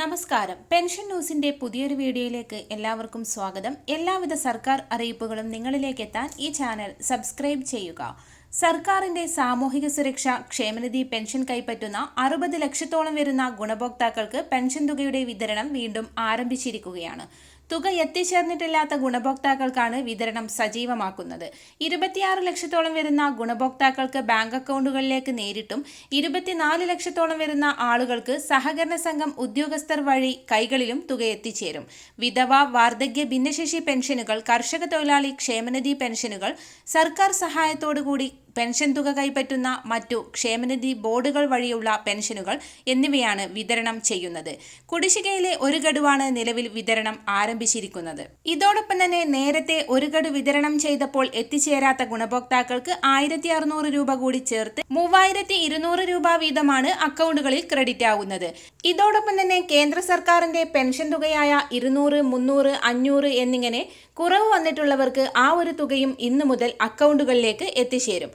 നമസ്കാരം. പെൻഷൻ ന്യൂസിന്റെ പുതിയൊരു വീഡിയോയിലേക്ക് എല്ലാവർക്കും സ്വാഗതം. എല്ലാവിധ സർക്കാർ അറിയിപ്പുകളും നിങ്ങളിലേക്ക് എത്താൻ ഈ ചാനൽ സബ്സ്ക്രൈബ് ചെയ്യുക. സർക്കാരിന്റെ സാമൂഹിക സുരക്ഷ ക്ഷേമനിധി പെൻഷൻ കൈപ്പറ്റുന്ന അറുപത് ലക്ഷത്തോളം വരുന്ന ഗുണഭോക്താക്കൾക്ക് പെൻഷൻ തുകയുടെ വിതരണം വീണ്ടും ആരംഭിച്ചിരിക്കുകയാണ്. തുക എത്തിച്ചേർന്നിട്ടില്ലാത്ത ഗുണഭോക്താക്കൾക്കാണ് വിതരണം സജീവമാക്കുന്നത്. ഇരുപത്തിയാറ് ലക്ഷത്തോളം വരുന്ന ഗുണഭോക്താക്കൾക്ക് ബാങ്ക് അക്കൗണ്ടുകളിലേക്ക് നേരിട്ടും ഇരുപത്തിനാല് ലക്ഷത്തോളം വരുന്ന ആളുകൾക്ക് സഹകരണ സംഘം ഉദ്യോഗസ്ഥർ വഴി കൈകളിലും തുക എത്തിച്ചേരും. വിധവ വാർദ്ധക്യ ഭിന്നശേഷി പെൻഷനുകൾ കർഷക തൊഴിലാളി ക്ഷേമനിധി പെൻഷനുകൾ സർക്കാർ സഹായത്തോടുകൂടി പെൻഷൻ തുക കൈപ്പറ്റുന്ന മറ്റു ക്ഷേമനിധി ബോർഡുകൾ വഴിയുള്ള പെൻഷനുകൾ എന്നിവയാണ് വിതരണം ചെയ്യുന്നത്. കുടിശ്ശികയിലെ ഒരു ഗഡുവാണ് നിലവിൽ വിതരണം ആരംഭിച്ചിരിക്കുന്നത്. ഇതോടൊപ്പം തന്നെ നേരത്തെ ഒരു ഗഡു വിതരണം ചെയ്തപ്പോൾ എത്തിച്ചേരാത്ത ഗുണഭോക്താക്കൾക്ക് ആയിരത്തി അറുന്നൂറ് രൂപ കൂടി ചേർത്ത് മൂവായിരത്തി ഇരുന്നൂറ് രൂപ വീതമാണ് അക്കൗണ്ടുകളിൽ ക്രെഡിറ്റ് ആവുന്നത്. ഇതോടൊപ്പം തന്നെ കേന്ദ്ര സർക്കാരിന്റെ പെൻഷൻ തുകയായ ഇരുന്നൂറ് മുന്നൂറ് അഞ്ഞൂറ് എന്നിങ്ങനെ കുറവ് വന്നിട്ടുള്ളവർക്ക് ആ ഒരു തുകയും ഇന്നു മുതൽ അക്കൗണ്ടുകളിലേക്ക് എത്തിച്ചേരും.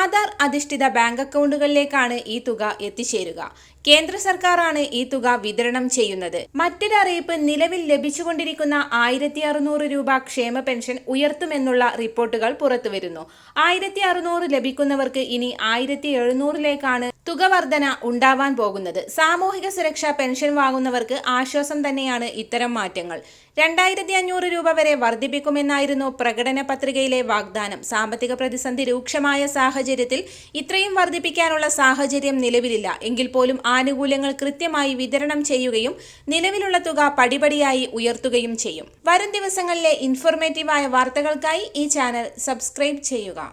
ആധാർ അധിഷ്ഠിത ബാങ്ക് അക്കൗണ്ടുകളിലേക്കാണ് ഈ തുക എത്തിച്ചേരുക. കേന്ദ്ര സർക്കാരാണ് ഈ തുക വിതരണം ചെയ്യുന്നത്. മറ്റൊരു അറിയിപ്പ് നിലവിൽ ലഭിച്ചുകൊണ്ടിരിക്കുന്ന ആയിരത്തി അറുന്നൂറ് രൂപ ക്ഷേമ പെൻഷൻ ഉയർത്തുമെന്നുള്ള റിപ്പോർട്ടുകൾ പുറത്തുവരുന്നു. ആയിരത്തി അറുന്നൂറ് ലഭിക്കുന്നവർക്ക് ഇനി ആയിരത്തി എഴുന്നൂറിലേക്കാണ് തുക വർധന ഉണ്ടാവാൻ പോകുന്നത്. സാമൂഹിക സുരക്ഷാ പെൻഷൻ വാങ്ങുന്നവർക്ക് ആശ്വാസം തന്നെയാണ് ഇത്തരം മാറ്റങ്ങൾ. രണ്ടായിരത്തി അഞ്ഞൂറ് രൂപ വരെ വർദ്ധിപ്പിക്കുമെന്നായിരുന്നു പ്രകടന പത്രികയിലെ വാഗ്ദാനം. സാമ്പത്തിക പ്രതിസന്ധി രൂക്ഷമായ സാഹചര്യത്തിൽ ഇത്രയും വർദ്ധിപ്പിക്കാനുള്ള സാഹചര്യം നിലവിലില്ല. എങ്കിൽ പോലും ആനുകൂല്യങ്ങൾ കൃത്യമായി വിതരണം ചെയ്യുകയും നിലവിലുള്ള തുക പടിപടിയായി ഉയർത്തുകയും ചെയ്യും. വരും ദിവസങ്ങളിലെ ഇൻഫോർമേറ്റീവായ വാർത്തകൾക്കായി ഈ ചാനൽ സബ്സ്ക്രൈബ് ചെയ്യുക.